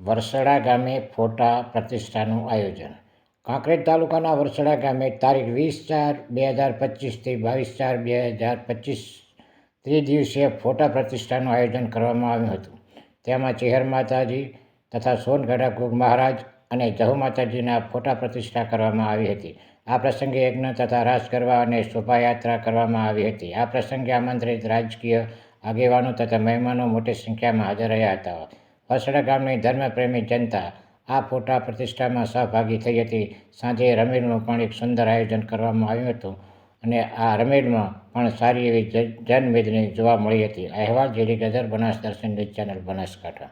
વરસડા ગામે ફોટા પ્રતિષ્ઠાનું આયોજન. કાંકરેજ તાલુકાના વરસડા ગામે તારીખ વીસ ચાર બે હજાર પચીસથી બાવીસ ચાર બે હજાર પચીસ ત્રિદિવસીય ફોટા પ્રતિષ્ઠાનું આયોજન કરવામાં આવ્યું હતું. તેમાં ચેહર માતાજી તથા સોનગઢા ગુગ મહારાજ અને જહુ માતાજીના ફોટા પ્રતિષ્ઠા કરવામાં આવી હતી. આ પ્રસંગે યજ્ઞ તથા રાસ ગરબા અને શોભાયાત્રા કરવામાં આવી હતી. આ પ્રસંગે આમંત્રિત રાજકીય આગેવાનો તથા મહેમાનો મોટી સંખ્યામાં હાજર રહ્યા હતા. વસડા ગામની ધર્મપ્રેમી જનતા આ ફોટા પ્રતિષ્ઠામાં સહભાગી થઈ હતી. સાંજે રમેલનું પણ એક સુંદર આયોજન કરવામાં આવ્યું હતું અને આ રમેલમાં પણ સારી એવી જન- જનમેદની જોવા મળી હતી. અહેવાલ જેડી ગદર બનાસ દર્શન ન્યૂઝ ચેનલ બનાસકાંઠા.